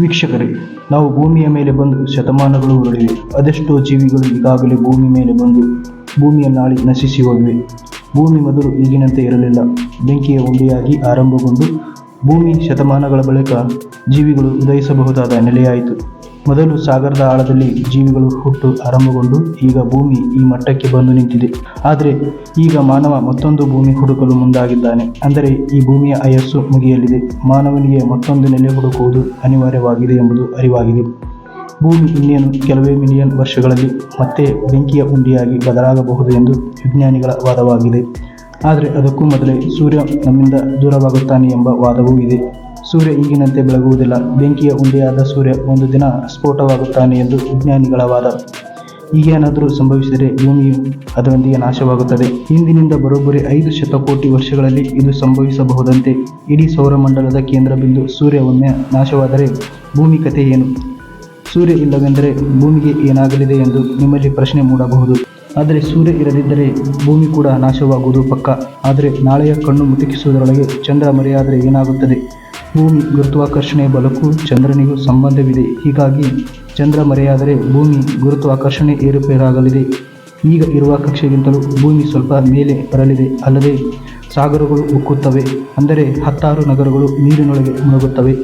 ವೀಕ್ಷಕರೇ, ನಾವು ಭೂಮಿಯ ಮೇಲೆ ಬಂದು ಶತಮಾನಗಳು ಉರುಳಿವೆ. ಅದೆಷ್ಟೋ ಜೀವಿಗಳು ಈಗಾಗಲೇ ಭೂಮಿ ಮೇಲೆ ಬಂದು ಭೂಮಿಯ ನಾಳಿ ನಶಿಸಿ ಹೋಗಿವೆ. ಭೂಮಿ ಮೊದಲು ಈಗಿನಂತೆ ಇರಲಿಲ್ಲ. ಬೆಂಕಿಯ ಉಂಡೆಯಾಗಿ ಆರಂಭಗೊಂಡು ಭೂಮಿ ಶತಮಾನಗಳ ಬಳಿಕ ಜೀವಿಗಳು ಉದಯಿಸಬಹುದಾದ ನೆಲೆಯಾಯಿತು. ಮೊದಲು ಸಾಗರದ ಆಳದಲ್ಲಿ ಜೀವಿಗಳು ಹುಟ್ಟು ಆರಂಭಗೊಂಡು ಈಗ ಭೂಮಿ ಈ ಮಟ್ಟಕ್ಕೆ ಬಂದು ನಿಂತಿದೆ. ಆದರೆ ಈಗ ಮಾನವ ಮತ್ತೊಂದು ಭೂಮಿ ಹುಡುಕಲು ಮುಂದಾಗಿದ್ದಾನೆ. ಅಂದರೆ ಈ ಭೂಮಿಯ ಆಯಸ್ಸು ಮುಗಿಯಲಿದೆ. ಮಾನವನಿಗೆ ಮತ್ತೊಂದು ನೆಲೆ ಹುಡುಕುವುದು ಅನಿವಾರ್ಯವಾಗಿದೆ ಎಂಬುದು ಅರಿವಾಗಿದೆ. ಭೂಮಿ ಇನ್ನೇನು ಕೆಲವೇ ಮಿಲಿಯನ್ ವರ್ಷಗಳಲ್ಲಿ ಮತ್ತೆ ಬೆಂಕಿಯ ಉಂಡಿಯಾಗಿ ಬದಲಾಗಬಹುದು ಎಂದು ವಿಜ್ಞಾನಿಗಳ ವಾದವಾಗಿದೆ. ಆದರೆ ಅದಕ್ಕೂ ಮೊದಲೇ ಸೂರ್ಯ ನಮ್ಮಿಂದ ದೂರವಾಗುತ್ತಾನೆ ಎಂಬ ವಾದವೂ ಇದೆ. ಸೂರ್ಯ ಈಗಿನಂತೆ ಬೆಳಗುವುದಿಲ್ಲ. ಬೆಂಕಿಯ ಉಂಡೆಯಾದ ಸೂರ್ಯ ಒಂದು ದಿನ ಸ್ಫೋಟವಾಗುತ್ತಾನೆ ಎಂದು ವಿಜ್ಞಾನಿಗಳ ವಾದ ಈಗೇನಾದರೂ ಸಂಭವಿಸಿದರೆ ಭೂಮಿಯು ಅದರೊಂದಿಗೆ ನಾಶವಾಗುತ್ತದೆ. ಇಂದಿನಿಂದ ಬರೋಬ್ಬರಿ ಐದು ಶತಕೋಟಿ ವರ್ಷಗಳಲ್ಲಿ ಇದು ಸಂಭವಿಸಬಹುದಂತೆ. ಇಡೀ ಸೌರಮಂಡಲದ ಕೇಂದ್ರ ಬಿಂದು ಸೂರ್ಯ ಒಮ್ಮೆ ನಾಶವಾದರೆ ಭೂಮಿ ಕಥೆ ಏನು? ಸೂರ್ಯ ಇಲ್ಲವೆಂದರೆ ಭೂಮಿಗೆ ಏನಾಗಲಿದೆ ಎಂದು ನಿಮ್ಮಲ್ಲಿ ಪ್ರಶ್ನೆ ಮೂಡಬಹುದು. ಆದರೆ ಸೂರ್ಯ ಇರದಿದ್ದರೆ ಭೂಮಿ ಕೂಡ ನಾಶವಾಗುವುದು ಪಕ್ಕ. ಆದರೆ ನಾಳೆಯ ಕಣ್ಣು ಮುತುಕಿಸುವುದರೊಳಗೆ ಚಂದ್ರ ಮರೆಯಾದರೆ ಏನಾಗುತ್ತದೆ? ಭೂಮಿ ಗುರುತ್ವಾಕರ್ಷಣೆಯ ಬಲಕ್ಕೂ ಚಂದ್ರನಿಗೂ ಸಂಬಂಧವಿದೆ. ಹೀಗಾಗಿ ಚಂದ್ರ ಮರೆಯಾದರೆ ಭೂಮಿ ಗುರುತ್ವಾಕರ್ಷಣೆ ಏರುಪೇರಾಗಲಿದೆ. ಈಗ ಇರುವ ಕಕ್ಷೆಗಿಂತಲೂ ಭೂಮಿ ಸ್ವಲ್ಪ ಮೇಲೆ ಬರಲಿದೆ. ಅಲ್ಲದೆ ಸಾಗರಗಳು ಉಕ್ಕುತ್ತವೆ. ಅಂದರೆ ಹತ್ತಾರು ನಗರಗಳು ನೀರಿನೊಳಗೆ ಮುಳುಗುತ್ತವೆ.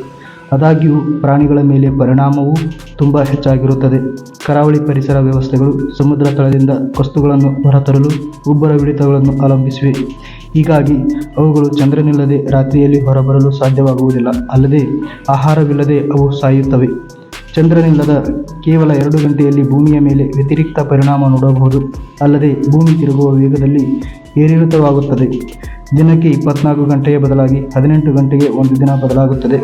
ಆದಾಗ್ಯೂ ಪ್ರಾಣಿಗಳ ಮೇಲೆ ಪರಿಣಾಮವೂ ತುಂಬ ಹೆಚ್ಚಾಗಿರುತ್ತದೆ. ಕರಾವಳಿ ಪರಿಸರ ವ್ಯವಸ್ಥೆಗಳು ಸಮುದ್ರ ತಳದಿಂದ ವಸ್ತುಗಳನ್ನು ಹೊರತರಲು ಉಬ್ಬರವಿಡಿತಗಳನ್ನು ಅವಲಂಬಿಸಿವೆ. ಹೀಗಾಗಿ ಅವುಗಳು ಚಂದ್ರನಿಲ್ಲದೆ ರಾತ್ರಿಯಲ್ಲಿ ಹೊರಬರಲು ಸಾಧ್ಯವಾಗುವುದಿಲ್ಲ. ಅಲ್ಲದೆ ಆಹಾರವಿಲ್ಲದೆ ಅವು ಸಾಯುತ್ತವೆ. ಚಂದ್ರನಿಲ್ಲದ ಕೇವಲ ಎರಡು ಗಂಟೆಯಲ್ಲಿ ಭೂಮಿಯ ಮೇಲೆ ವ್ಯತಿರಿಕ್ತ ಪರಿಣಾಮ ನೋಡಬಹುದು. ಅಲ್ಲದೆ ಭೂಮಿ ತಿರುಗುವ ವೇಗದಲ್ಲಿ ಏರಿಳಿತವಾಗುತ್ತದೆ. ದಿನಕ್ಕೆ ಇಪ್ಪತ್ನಾಲ್ಕು ಗಂಟೆಯ ಬದಲಾಗಿ ಹದಿನೆಂಟು ಗಂಟೆಗೆ ಒಂದು ದಿನ ಬದಲಾಗುತ್ತದೆ.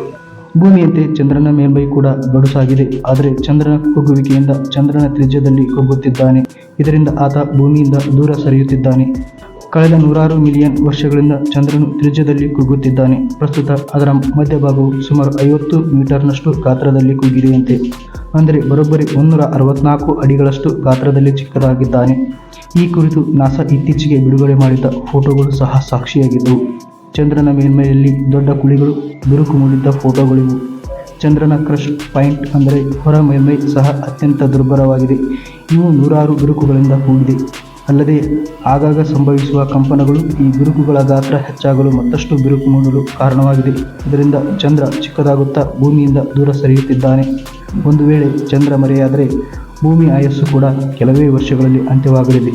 ಭೂಮಿಯಂತೆ ಚಂದ್ರನ ಮೇಲ್ಮೈ ಕೂಡ ಗಡುಸಾಗಿದೆ ಆದರೆ ಚಂದ್ರನ ಕುಗ್ಗುವಿಕೆಯಿಂದ ಚಂದ್ರನ ತ್ರಿಜ್ಯದಲ್ಲಿ ಕುಗ್ಗುತ್ತಿದ್ದಾನೆ. ಇದರಿಂದ ಆತ ಭೂಮಿಯಿಂದ ದೂರ ಸರಿಯುತ್ತಿದ್ದಾನೆ. ಕಳೆದ ನೂರಾರು ಮಿಲಿಯನ್ ವರ್ಷಗಳಿಂದ ಚಂದ್ರನು ತ್ರಿಜ್ಯದಲ್ಲಿ ಕುಗ್ಗುತ್ತಿದ್ದಾನೆ. ಪ್ರಸ್ತುತ ಅದರ ಮಧ್ಯಭಾಗವು ಸುಮಾರು ಐವತ್ತು ಮೀಟರ್ನಷ್ಟು ಗಾತ್ರದಲ್ಲಿ ಕುಗ್ಗಿದೆಯಂತೆ. ಅಂದರೆ ಬರೋಬ್ಬರಿ ಮುನ್ನೂರ ಅರವತ್ನಾಲ್ಕು ಅಡಿಗಳಷ್ಟು ಗಾತ್ರದಲ್ಲಿ ಚಿಕ್ಕದಾಗಿದ್ದಾನೆ. ಈ ಕುರಿತು ನಾಸಾ ಇತ್ತೀಚೆಗೆ ಬಿಡುಗಡೆ ಮಾಡಿದ್ದ ಫೋಟೋಗಳು ಸಹ ಸಾಕ್ಷಿಯಾಗಿದ್ದವು. ಚಂದ್ರನ ಮೇಲ್ಮೈಯಲ್ಲಿ ದೊಡ್ಡ ಕುಳಿಗಳು, ಬಿರುಕು ಮೂಡಿದ್ದ ಫೋಟೋಗಳಿವು. ಚಂದ್ರನ ಕ್ರಶ್ ಪಾಯಿಂಟ್ ಅಂದರೆ ಹೊರ ಮೇಲ್ಮೈ ಸಹ ಅತ್ಯಂತ ದುರ್ಬಲವಾಗಿದೆ. ಇವು ನೂರಾರು ಬಿರುಕುಗಳಿಂದ ಕೂಡಿದೆ. ಅಲ್ಲದೆ ಆಗಾಗ ಸಂಭವಿಸುವ ಕಂಪನಗಳು ಈ ಬಿರುಕುಗಳ ಗಾತ್ರ ಹೆಚ್ಚಾಗಲು ಮತ್ತಷ್ಟು ಬಿರುಕು ಮೂಡಲು ಕಾರಣವಾಗಿದೆ. ಇದರಿಂದ ಚಂದ್ರ ಚಿಕ್ಕದಾಗುತ್ತಾ ಭೂಮಿಯಿಂದ ದೂರ ಸರಿಯುತ್ತಿದ್ದಾನೆ. ಒಂದು ವೇಳೆ ಚಂದ್ರ ಮರೆಯಾದರೆ ಭೂಮಿ ಆಯಸ್ಸು ಕೂಡ ಕೆಲವೇ ವರ್ಷಗಳಲ್ಲಿ ಅಂತ್ಯವಾಗಲಿದೆ.